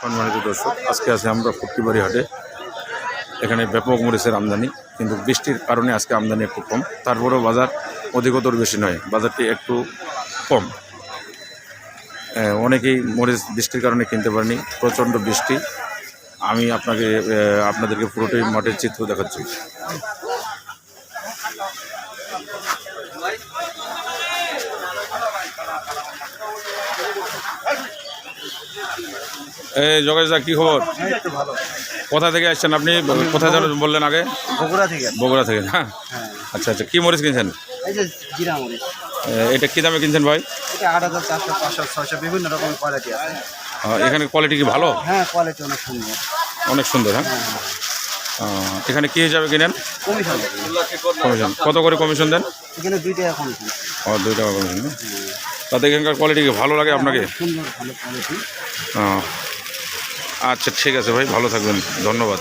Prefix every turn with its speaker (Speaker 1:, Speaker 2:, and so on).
Speaker 1: সম্মানিত দর্শক, আজকে আছে আমরা ফুটকিবাড়ি হাটে। এখানে ব্যাপক মরিচের আমদানি, কিন্তু বৃষ্টির কারণে আজকে আমদানি একটু কম। তারপরেও বাজার অধিকতর বেশি নয়, বাজারটি একটু কম। অনেকেই মরিচ বৃষ্টির কারণে কিনতে পারেনি, প্রচণ্ড বৃষ্টি। আমি আপনাকে আপনাদেরকে পুরোটাই মাঠের চিত্র দেখাচ্ছি। এই যোগেশ দা কী খবর? কোথা থেকে আসছেন আপনি? কোথায় যেন বললেন আগে?
Speaker 2: বগুড়া থেকে।
Speaker 1: বগুড়া থেকে হ্যাঁ
Speaker 2: হ্যাঁ
Speaker 1: আচ্ছা আচ্ছা কী মরিচ কিনছেন? এটা কী দামে কিনছেন ভাই?
Speaker 2: বিভিন্ন রকমের কোয়ালিটি আছে।
Speaker 1: এখানে কোয়ালিটি কি ভালো?
Speaker 2: হ্যাঁ কোয়ালিটি অনেক সুন্দর।
Speaker 1: অনেক সুন্দর হ্যাঁ?
Speaker 2: হ্যাঁ হ্যাঁ।
Speaker 1: এখানে কী হিসাবে কিনেন?
Speaker 2: কমিশন।
Speaker 1: কত করে কমিশন দেন?
Speaker 2: এখানে দুই টাকা কমিশন।
Speaker 1: ও দুই টাকা কমিশন তাতে এখানকার কোয়ালিটি ভালো লাগে আপনাকে?
Speaker 2: সুন্দর ভালো কোয়ালিটি
Speaker 1: আচ্ছা ঠিক আছে ভাই ভালো থাকবেন। ধন্যবাদ।